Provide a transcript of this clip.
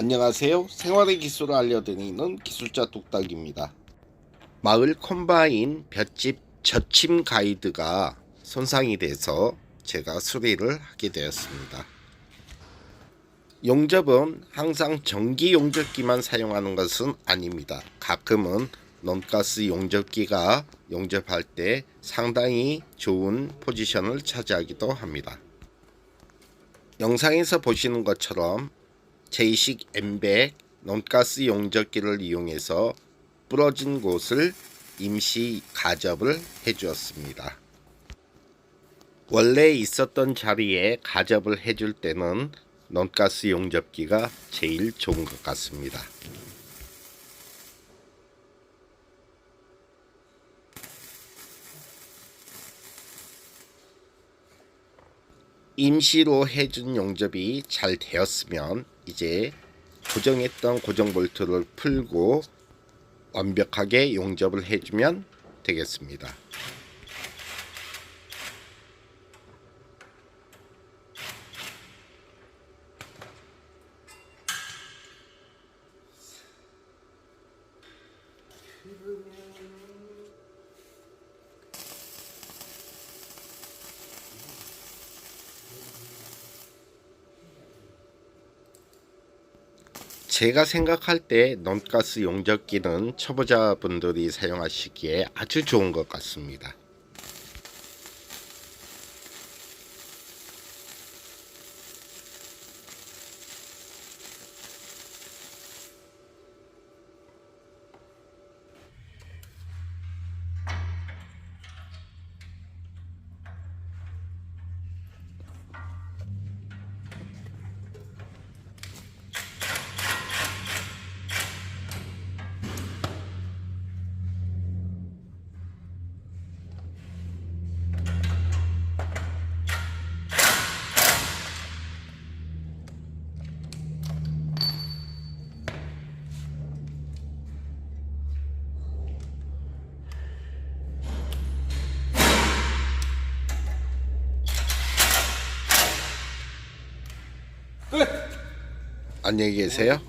안녕하세요. 생활의 기술을 알려드리는 기술자 뚝딱입니다. 마을 콤바인 볏집 젖침 가이드가 손상이 돼서 제가 수리를 하게 되었습니다. 용접은 항상 전기 용접기만 사용하는 것은 아닙니다. 가끔은 논가스 용접기가 용접할 때 상당히 좋은 포지션을 차지하기도 합니다. 영상에서 보시는 것처럼 제이식 엠백 논가스 용접기를 이용해서 부러진 곳을 임시 가접을 해주었습니다. 원래 있었던 자리에 가접을 해줄 때는 논가스 용접기가 제일 좋은 것 같습니다. 임시로 해준 용접이 잘 되었으면 이제 고정했던 고정 볼트를 풀고 완벽하게 용접을 해주면 되겠습니다. 제가 생각할 때 논가스 용접기는 초보자분들이 사용하시기에 아주 좋은 것 같습니다. 안녕히 계세요.